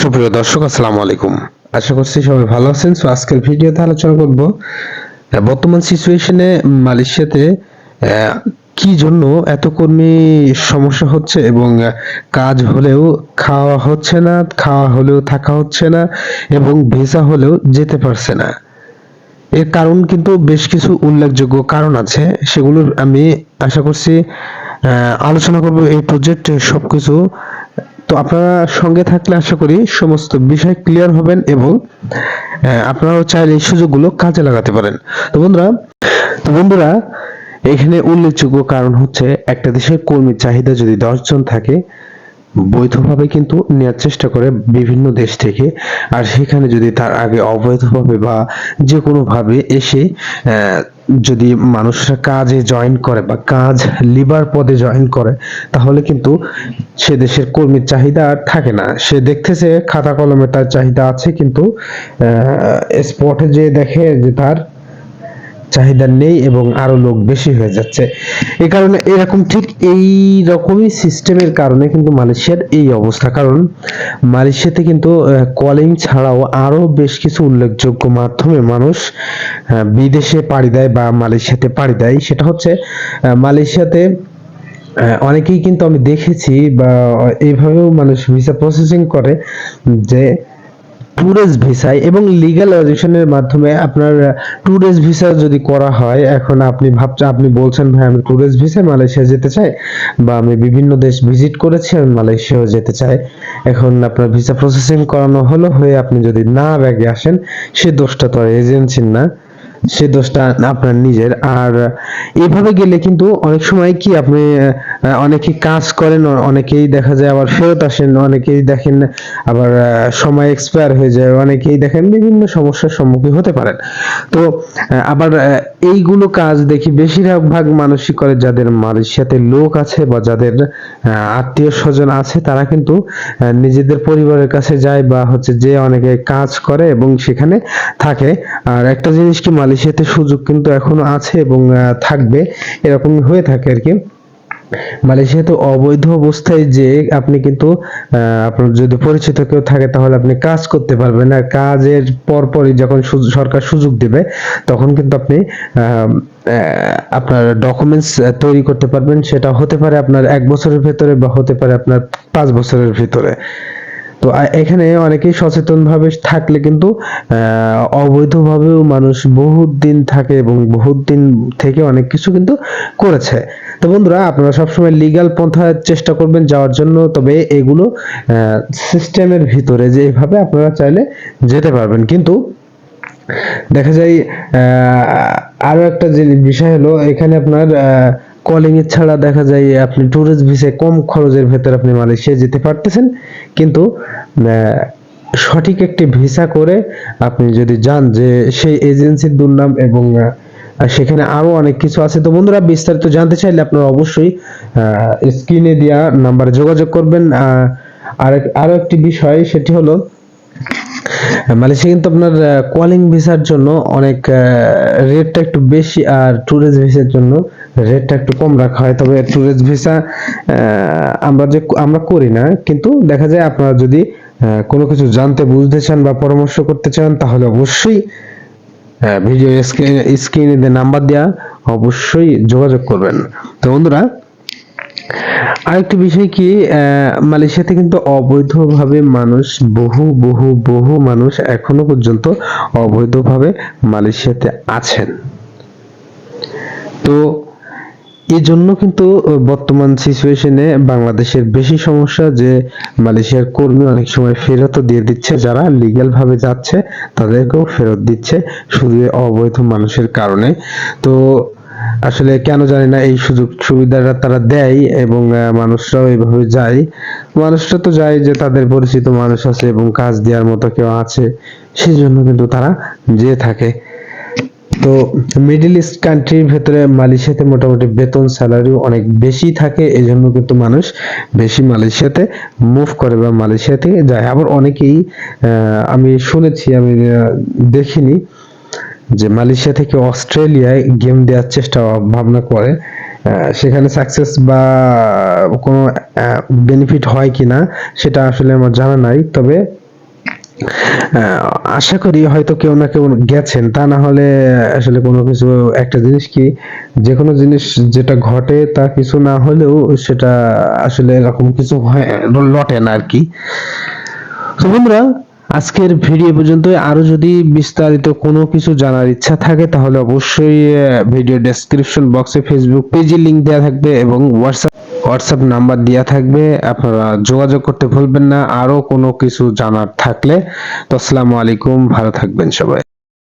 সুপ্রিয় দর্শক, আসসালামু আলাইকুম। আশা করছি সবাই ভালো আছেন। সো আজকের ভিডিওতে আলোচনা করব বর্তমান সিচুয়েশনে মালয়েশিয়াতে কি জন্য এত কর্মী সমস্যা হচ্ছে এবং কাজ হলেও খাওয়া হচ্ছে না, খাওয়া হলেও থাকা হচ্ছে না এবং ভিসা হলেও যেতে পারছে না? এর কারণ কিন্তু বেশ কিছু উল্লেখযোগ্য কারণ আছে, সেগুলোর আমি আশা করছি আলোচনা করব এই প্রজেক্টে সবকিছু। তো আপনারা সঙ্গে থাকলে আশা করি সমস্ত বিষয় ক্লিয়ার হবেন এবং আপনারাও চাইলে এই সুযোগগুলো কাজে লাগাতে পারেন। তো বন্ধুরা তো বন্ধুরা, এখানে উল্লেখযোগ্য কারণ হচ্ছে একটা দেশের কর্মীর চাহিদা যদি দশ জন থাকে বৈধভাবে কিন্তু নেওয়ার চেষ্টা করে বিভিন্ন দেশ থেকে। আর সেখানে যদি তার আগে অবৈধভাবে বা যে কোনো ভাবে এসে যদি মানুষরা কাজে জয়েন করে বা কাজ লিবার পদে জয়েন করে, তাহলে কিন্তু সে দেশের কর্মীর চাহিদা আর থাকে না। সে দেখতেছে খাতা কলমে তার চাহিদা আছে, কিন্তু স্পটে যে দেখে যে তার চাহিদা নেই এবং আরও লোক বেশি হয়ে যাচ্ছে। এই কারণে এরকম ঠিক এই রকমই সিস্টেমের কারণে কিন্তু মালয়েশিয়ার এই অবস্থা। কারণ মালয়েশিয়াতে কিন্তু কলিং ছাড়াও আরও বেশ কিছু উল্লেখযোগ্য মাধ্যমে মানুষ বিদেশে পাড়ি দেয় বা মালয়েশিয়াতে পাড়ি দেয়। সেটা হচ্ছে মালয়েশিয়াতে অনেকেই কিন্তু আমি দেখেছি বা এইভাবেও মানুষ ভিসা প্রসেসিং করে যে ট্যুরিস্ট ভিসায় এবং লিগ্যালাইজেশনের মাধ্যমে আপনার ট্যুরিস্ট ভিসা যদি করা হয়, এখন আপনি ভাবছেন, আপনি বলছেন, ভাই, আমি ট্যুরিস্ট ভিসায় মালয়েশিয়া যেতে চাই বা আমি বিভিন্ন দেশ ভিজিট করেছি, আমি মালয়েশিয়াও যেতে চাই। এখন আপনার ভিসা প্রসেসিং করানো হলো হয়ে আপনি যদি না ব্যাগে আসেন, সে দোষটা তো আর এজেন্সির না, সে দোষটা আপনার নিজের। আর এভাবে গেলে কিন্তু অনেক সময় কি আপনি আহ, অনেকেই কাজ করেন অনেকেই দেখা যায় আবার ফেরত আসেন অনেকেই দেখেন আবার সময় এক্সপায়ার হয়ে যায় অনেকেই দেখেন বিভিন্ন সমস্যার সম্মুখীন হতে পারেন। তো আবার এইগুলো কাজ দেখি বেশিরভাগ ভাগ মানুষই করে যাদের মালয়েশিয়াতে লোক আছে বা যাদের আত্মীয় স্বজন আছে তারা কিন্তু নিজেদের পরিবারের কাছে যায় বা হচ্ছে যে অনেকে কাজ করে এবং সেখানে থাকে। আর একটা জিনিস কি মালয়েশিয়াতে সুযোগ কিন্তু এখনও আছে এবং থাকবে এরকম হয়ে থাকে আর কি। মালয়েশিয়াতে অবৈধ অবস্থায় যে আপনি কিন্তু আপনার যদি পরিচিত কেউ থাকে তাহলে আপনি কাজ করতে পারবেন। আর কাজের পরপরই যখন সরকার সুযোগ দেবে, তখন কিন্তু আপনি আপনার ডকুমেন্টস তৈরি করতে পারবেন। সেটা হতে পারে আপনার এক বছরের ভেতরে বা হতে পারে আপনার পাঁচ বছরের ভিতরে। তো এখানে অনেকেই সচেতন ভাবে থাকলে কিন্তু অবৈধভাবেও মানুষ বহুত দিন থাকে এবং বহুত দিন থেকে অনেক কিছু কিন্তু করেছে। তো বন্ধুরা আপনারা সবসময় লিগ্যাল পন্থার চেষ্টা করবেন যাওয়ার জন্য তবে এগুলো সিস্টেমের ভিতরে যে এভাবে আপনারা চাইলে যেতে পারবেন। কিন্তু দেখা যায় আহ, আরও একটা যে বিষয় হলো এখানে আপনার কলিং এর ছাড়া দেখা যায় আপনি ট্যুরিস্ট ভিসায় কম খরচের ভেতর আপনি মালয়েশিয়া যেতে পারতেছেন। কিন্তু সঠিক একটি ভিসা করে আপনি যদি যান যে সেই এজেন্সির দুর্নাম এবং সেখানে আরও অনেক কিছু আছে। তো বন্ধুরা, বিস্তারিত জানতে চাইলে আপনারা অবশ্যই স্ক্রিনে দেওয়া নাম্বারে যোগাযোগ করবেন। আর আরও একটি বিষয়, সেটি হলো মালয়েশিয়া কিন্তু আপনার কলিং ভিসার জন্য অনেক রেটটা একটু বেশি আর ট্যুরিস্ট ভিসার জন্য রেটটা একটু কম রাখা হয়, তবে ট্যুরিস্ট ভিসা আমরা যে আমরা করি না, কিন্তু দেখা যায় আপনারা যদি কোনো কিছু জানতে, বুঝতে চান বা পরামর্শ করতে চান, তাহলে অবশ্যই ভিডিও স্ক্রিনে নাম্বার দেওয়া অবশ্যই যোগাযোগ করবেন। তো বন্ধুরা, আরেকটি বিষয় কি মালয়েশিয়াতে কিন্তু অবৈধভাবে মানুষ, বহু বহু বহু মানুষ এখনও পর্যন্ত অবৈধভাবে মালয়েশিয়াতে আছেন। তো জন্য কিন্তু বর্তমান সিচুয়েশনে বাংলাদেশের বেশি সমস্যা যে মালয়েশিয়ার কর্মী অনেক সময় ফেরতও দিয়ে দিচ্ছে। যারা লিগ্যাল ভাবে যাচ্ছে, তাদেরকেও ফেরত দিচ্ছে শুধু অবৈধ মানুষের কারণে। তো আসলে কেন জানি না, এই সুযোগ সুবিধাটা তারা দেয় এবং মানুষরাও এইভাবে যায়। মানুষরা তো যায় যে তাদের পরিচিত মানুষ আছে এবং কাজ দেওয়ার মতো কেউ আছে সেই জন্য কিন্তু তারা যেয়ে থাকে। তো মিডল ইস্ট কান্ট্রির ভেতরে মালয়েশিয়াতে মোটামুটি বেতন স্যালারিও অনেক বেশি থাকে এই জন্য কিন্তু মানুষ বেশি মালয়েশিয়াতে মুভ করে বা মালয়েশিয়া থেকে যায়। আবার অনেকেই আমি শুনেছি, আমি দেখিনি যে মালয়েশিয়া থেকে অস্ট্রেলিয়ায় গেম দেওয়ার চেষ্টা ভাবনা করে সেখানে সাকসেস বা কোনো বেনিফিট হয় কিনা, সেটা আসলে আমার জানা নাই। তবে আশা করি হয়তো কেউ না কেউ গেছেন। তা না হলে আসলে কোনো কিছু, একটা জিনিস কি যে কোনো জিনিস যেটা ঘটে তা কিছু না হলেও সেটা আসলে এরকম কিছু হয়, লটে না আর কি। তো বন্ধুরা, আজকের ভিডিও পর্যন্ত আরও যদি বিস্তারিত কোনো কিছু জানার ইচ্ছা থাকে, তাহলে অবশ্যই ভিডিও ডেসক্রিপশন বক্সে ফেসবুক পেজে লিংক দেওয়া থাকবে এবং হোয়াটসঅ্যাপ হোয়াটসঅ্যাপ নাম্বার দেওয়া থাকবে, আপনারা যোগাযোগ করতে ভুলবেন না, আরও কোনো কিছু জানার থাকলে। তো আসসালামু আলাইকুম, ভালো থাকবেন সবাই।